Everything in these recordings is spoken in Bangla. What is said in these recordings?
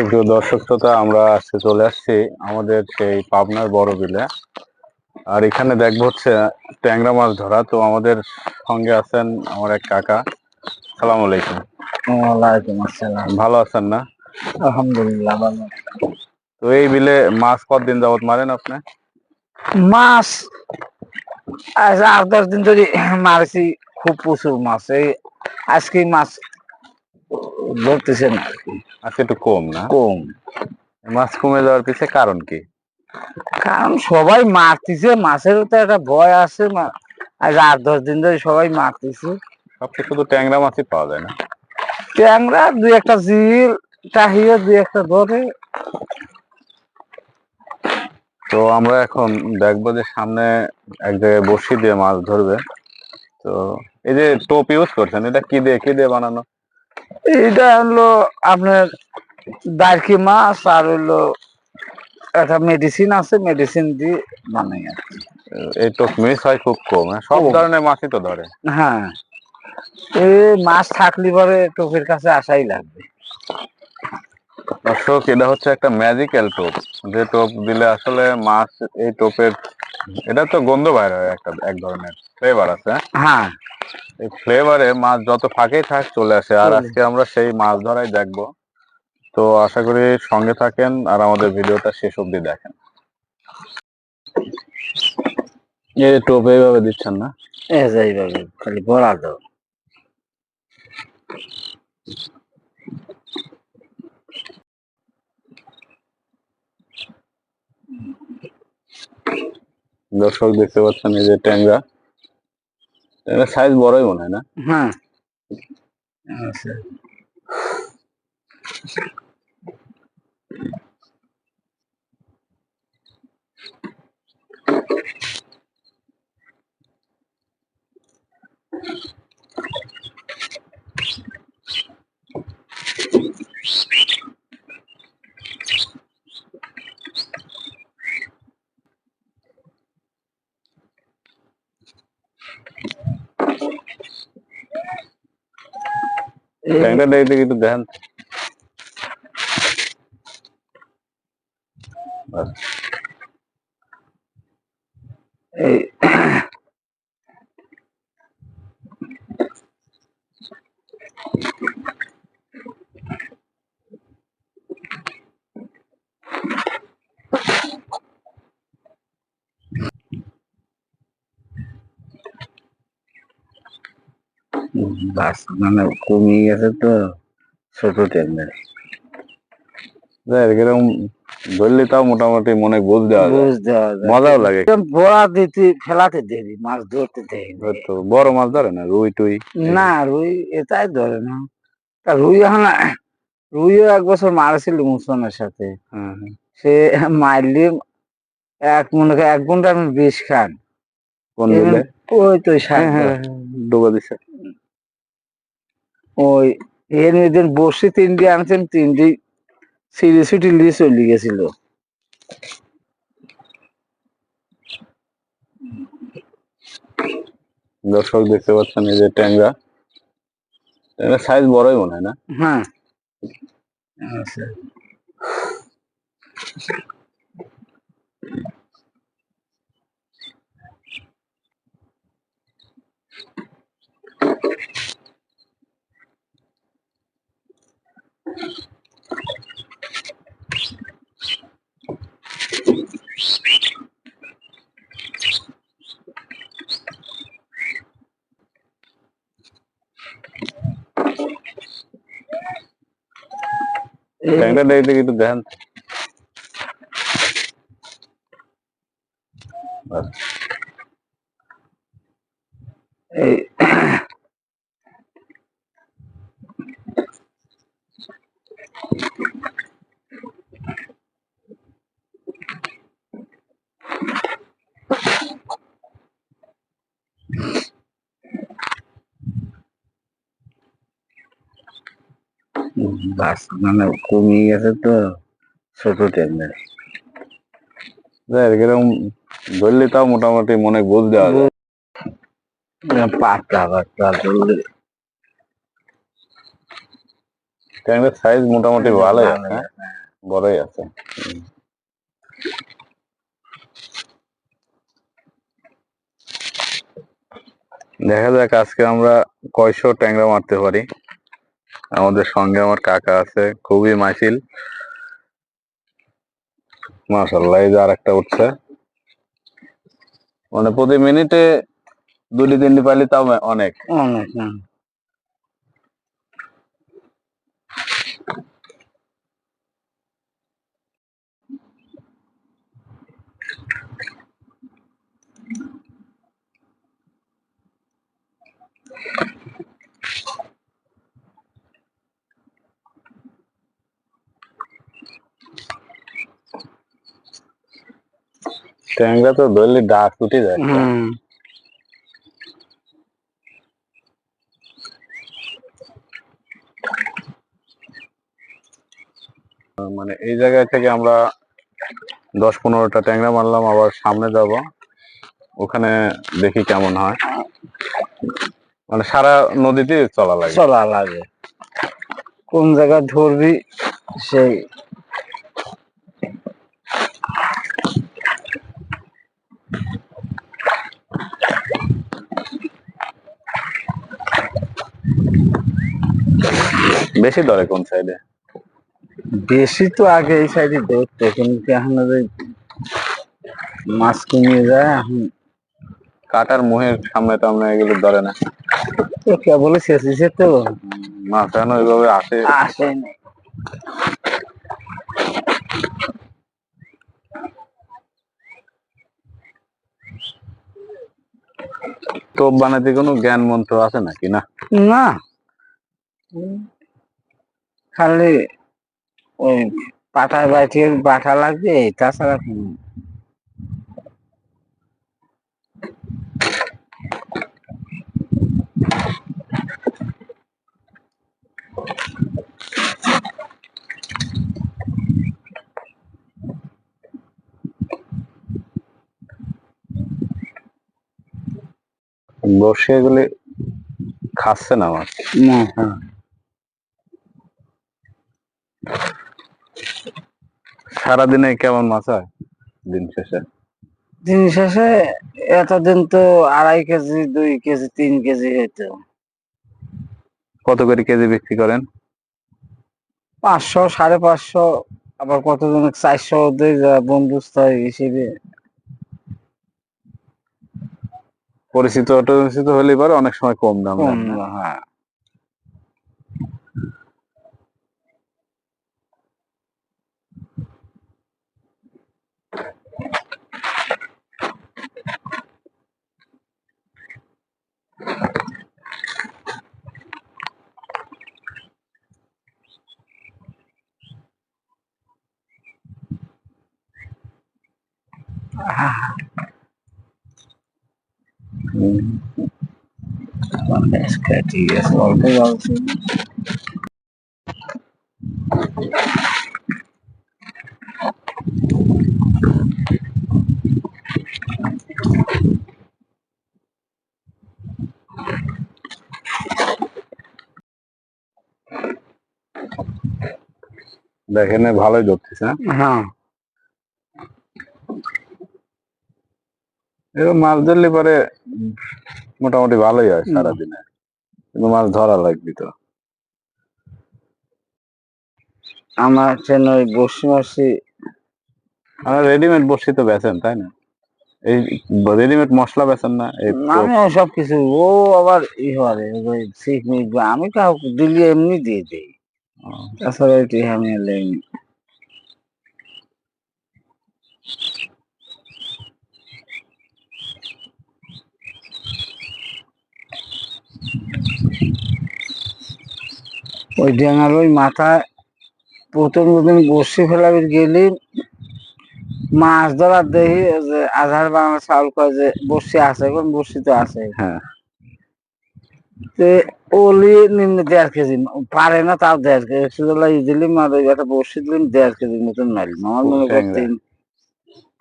সুপ্রিয় দর্শক শ্রোতা আমরা আজকে চলে আসছি আমাদের সেই পাবনার বড় বিলে। আর এখানে দেখব হচ্ছে ট্যাংরা মাছ ধরা। তো আমাদের সঙ্গে আছেন আমার এক কাকা। সালাম আলাইকুম। ওয়ালাইকুম আসসালাম। ভালো আছেন না? আলহামদুলিল্লাহ ভালো তো এই বিলে মাছ কতদিন যাবত মারেন আপনি? মাছ আজ আট দশ দিন ধরে মারছি খুব প্রচুর মাছ। এই আজকে মাছ ধরতেছে না আর কি, আজকে একটু কম না? কম। মাছ কমে যাওয়ার পিছে কারণ কি? কারণ সবাই মারতেছে মাছের তো একটা ভয় আছে মা- আজ আট দশ দিন ধরে সবাই মারতেছে। সবচেয়ে শুধু ট্যাংরা মাছই পাওয়া যায় না। ট্যাংরা দুই একটা জিল চাহিয়ে দুই একটা ধরে। তো আমরা এখন দেখব যে সামনে এক জায়গায় বসি দিয়ে মাছ ধরবে। তো এই যে টোপ ইউজ করছেন এটা কি দিয়ে কি দিয়ে বানানো? এটা হলো আপনার দারকি মাছ আর হলো একটা মেডিসিন আছে মেডিসিন দিয়ে বানাই আর কি। এই টোপ মিস হয় খুব কম হ্যাঁ? সব ধরনের মাছই তো ধরে। হ্যাঁ। এই মাছ থাকলে পরে টোপের কাছে আসাই লাগবে। দর্শক এটা হচ্ছে একটা ম্যাজিক্যাল টোপ যে টোপ দিলে আসলে মাছ এই টোপের এটা তো গন্ধ বাইর হয় একটা এক ধরনের। ফ্লেভার আছে হ্যাঁ? হ্যাঁ। এই ফ্লেভারে মাছ যত ফাঁকেই থাক চলে আসে। আর আজকে আমরা সেই মাছ ধরাই দেখব। তো আশা করি সঙ্গে থাকেন আর আমাদের ভিডিওটা শেষ অবধি দেখেন। এই টোপ এইভাবে দিচ্ছেন না? এ যাইভাবে খালি বড়া দাও। দর্শক দেখতে পাচ্ছেন এই যে ট্যাংরা। ট্যাংরা সাইজ বড়ই মনে হয় না? হ্যাঁ। আচ্ছা। ট্যাংরা দেখতে কিন্তু দেখেন বাস। এই বাস মানে কমিয়ে গেছে তো ছোট যাই এরকম ধরলে তাও মোটামুটি মনে বুঝ দেওয়া বুঝ দেওয়া মজাও লাগে। বড়া দিতে ফেলাতে দেরি মাছ ধরতে দেরি তো বড় মাছ ধরে না রুই টুই? না রুই এটাই ধরে না। তা রুই এখন রুইও এক বছর মারছিল মুসনের সাথে। হ্যাঁ, হ্যাঁ। সে মারলি এক মনে এক ঘণ্টা আমি বিষ খান। কোন ওই তো হ্যাঁ হ্যাঁ দিছে। ওই এর মধ্যে বসে তিনটি আনছেন তিনটি সিঁড়ি ছুটি লিয়ে চলে গেছিল। দর্শক দেখতে পাচ্ছেন এই যে ট্যাংরা। ট্যাংরা সাইজ বড়ই মনে হয় না? হ্যাঁ। ট্যাংরা দেখতে কিন্তু দেখেন এই বাস মানে কমিয়ে গেছে তো ছোট যাই এরকম ধরলে তাও মোটামুটি মনে বুঝ দেওয়া যায়। পাতলা পাতলা ধরলে। ট্যাংরার সাইজ মোটামুটি ভালোই আছে হ্যাঁ? বড়ই আছে। দেখা যাক আজকে আমরা কয়শো ট্যাংরা মারতে পারি। আমাদের সঙ্গে আমার কাকা আছে, খুবই মাসিল মাশাল্লাহ এই যে আর একটা উঠছে। মানে প্রতি মিনিটে দুটি, তিনটি পাইলে তাও অনেক। অনেক ট্যাংরা তো ধরলে ডাক উঠে যায়। মানে এই জায়গা থেকে আমরা দশ পনেরোটা ট্যাংরা মারলাম আবার সামনে যাব। ওখানে দেখি কেমন হয়। মানে সারা নদীতে চলা লাগে। চলা লাগে। কোন জায়গায় ধরবি সেই বেশি ধরে কোন সাইডে বেশি তো আগে এই সাইডে ধরতো কিন্তু এখন মাছ কমিয়ে যায় এখন কাটার মুহের সামনে তো আমরা এগুলো ধরে না। কেবল শেষেছে তো? মাছ এখন ওইভাবে আসে। আসেনি টোপ বানাতে কোনো জ্ঞান মন্ত্র আছে নাকি? না। না। খালি ওই পাঠায় বাইতে বাটা লাগবে, তাছাড়া বসে এগুলি খাচ্ছে না না হ্যাঁ। সারাদিনে কেমন মাছ হয় দিন শেষে? দিন শেষে এতদিন তো আড়াই কেজি দুই কেজি তিন কেজি হইতো। কত করে কেজি বিক্রি করেন? পাঁচশো সাড়ে পাঁচশো আবার কতজন চারশো দুই বন্ধুস্থ হিসেবে। পরিচিত অপরিচিত হলে পরে অনেক সময় কম দাম হ্যাঁ নেন। হ্যাঁ আচ্ছা, ঠিক আছে অল্প অল্প দেখেন এ ভালোই ধরতেছে হ্যাঁ? এরকম মাছ ধরলে পরে মোটামুটি ভালোই হয় সারাদিনে। কিন্তু মাছ ধরা লাগবে তো। আমার ট্রেন ওই বসি মাসি আর রেডিমেড বসি তো বেচেন তাই না? এই রেডিমেড মশলা বেচেন না আমি সব কিছু ও আবার ই হবে ওই ঠিক মিট আমি কাউকে দিলি এমনি দিয়ে দিই। তাছাড়া এটি আমি লেনি ওই ডেঙার ওই মাথায় প্রথম প্রথম বসে ফেলাবি গেলি মাছ ধরার দেখি যে আধার বাংলা চাউল কয় যে বসি আছে এখন বসি তো আছে। হ্যাঁ। ওলি নিম্নে দেড় কেজি পারে না তাও দেড় কেজি একশো ডলার ইজিলি মার ওই একটা বসে দিলাম দেড় কেজির মতন মারি আমার মনে কর তিন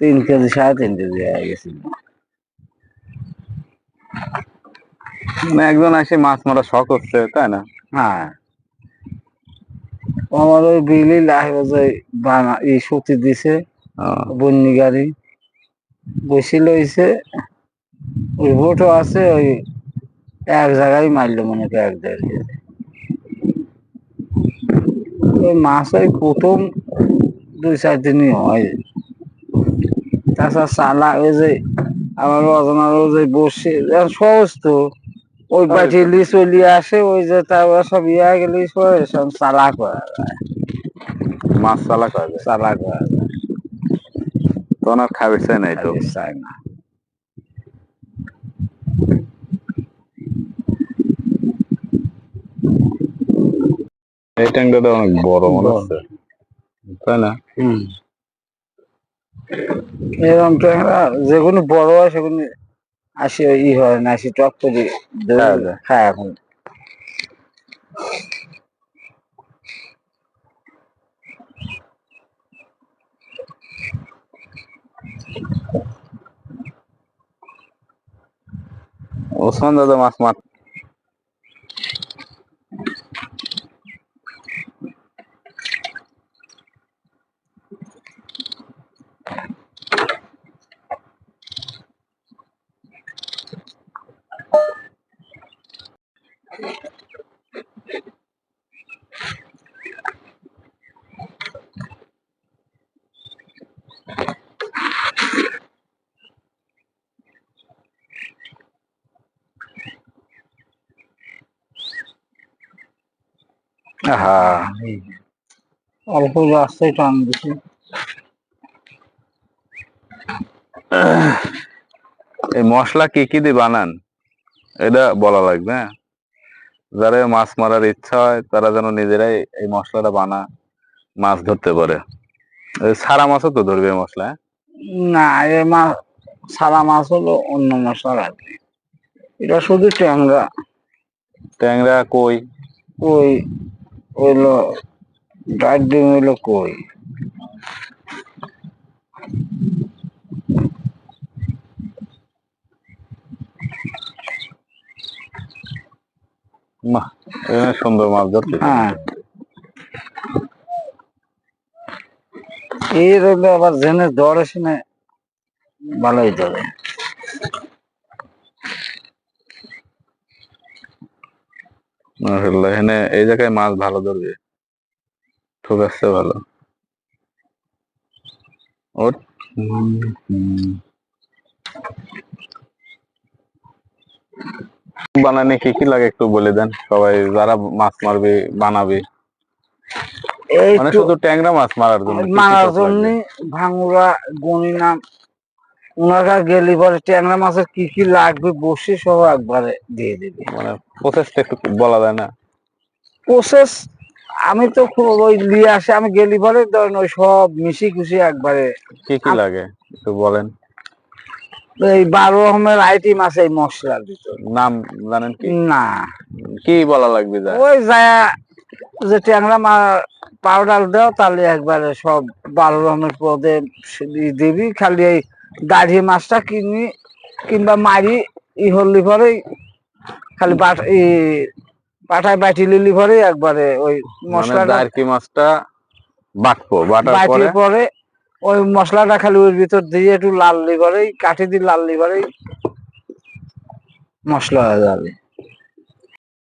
তিন কেজি সাড়ে তিন কেজি হয়ে গেছিল একজন এসে মাছ মারা শখ হচ্ছে তাই না? হ্যাঁ। আমার ওই বিলি বানা এই শক্তি দিছে বন্যি গাড়ি। বসি লইছে ওই ভোটও আছে ওই এক জায়গায় মারলো মনে করি এক। ওই মাছ ওই প্রথম দুই চার দিনই হয়। তাছাড়া চালা ওই যে আমার অজনার ওই যে বসে সহজ তো। ওই বাটিলি চলি আসে ওই যে তারপর সব ইয়া গেলে সব চালা করা মাছ চালা করা চালা করা যায়। তখন আর খাবে চাই নাই তো। চায় না। এই ট্যাংরাটা অনেক বড় মনে হচ্ছে। তাই না? হুম। এরকম ট্যাংরা যেগুলো বড় হয় সেগুলো আসি ই হয় না আসি টক করে হ্যাঁ। খায় এখন ওসমান দাদা মাছ মার হ্যাঁ অল্প রাস্তায় টান দিছে। এই মশলা কি কি দিয়ে বানান? এটা বলা লাগবে হ্যাঁ? যারা মাছ মারার ইচ্ছা হয় তারা যেন নিজেরাই এই মশলাটা বানা মাছ ধরতে পারে। সারা মাছও তো ধরবে মশলা হ্যাঁ? না এ মাছ সারা মাছ হলো অন্য মশলা আর কি এটা শুধু ট্যাংরা। ট্যাংরা কই? কই? হইল ডাক ডিম হইল কই? সুন্দর মাছ ধরতে হ্যাঁ। এই রইল আবার জেনে দর আসে না ভালোই ধরে এখানে এই জায়গায় মাছ ভালো ধরবে। ঠিক আছে ভালো। ওর হুম। বানানে কি কি লাগে একটু বলে দেন? সবাই যারা মাছ মারবে বানাবে। মানে শুধু ট্যাংরা মাছ মারার জন্য মারার জন্য গণি নাম ওনারা গেলে পরে ট্যাংরা মাছের কি কি লাগবে বসে সব একবারে দিয়ে দিবে। মানে প্রসেসটা একটু বলা যায় না? প্রসেস আমি তো ওই নিয়ে আসে আমি গেলি পরে ধরেন ওই সব মিশি খুশি একবারে কি কি লাগে? একটু বলেন। এই বারো রকমের আইটেম আছে এই মশলার ভিতর। নাম জানেন কি? না। কি বলা লাগবে ওই যায় যে ট্যাংরা মা পাউডার দাও তাহলে একবারে সব বারো রকমের পদে দিবি। খালি এই দাড়ি মাছটা কিনি কিংবা মারি ই হলি পরেই খালি বাট ই পাঠায় বাটি লিলি পরে একবারে ওই মানে মশলাটা দারকি মাছটা বাটবো বাটার পরে ওই মশলাটা খালি ওর ভিতর দিয়ে একটু লাল লিভারেই কাঠি দিয়ে লাল লিভারেই মশলা হয়ে যাবে।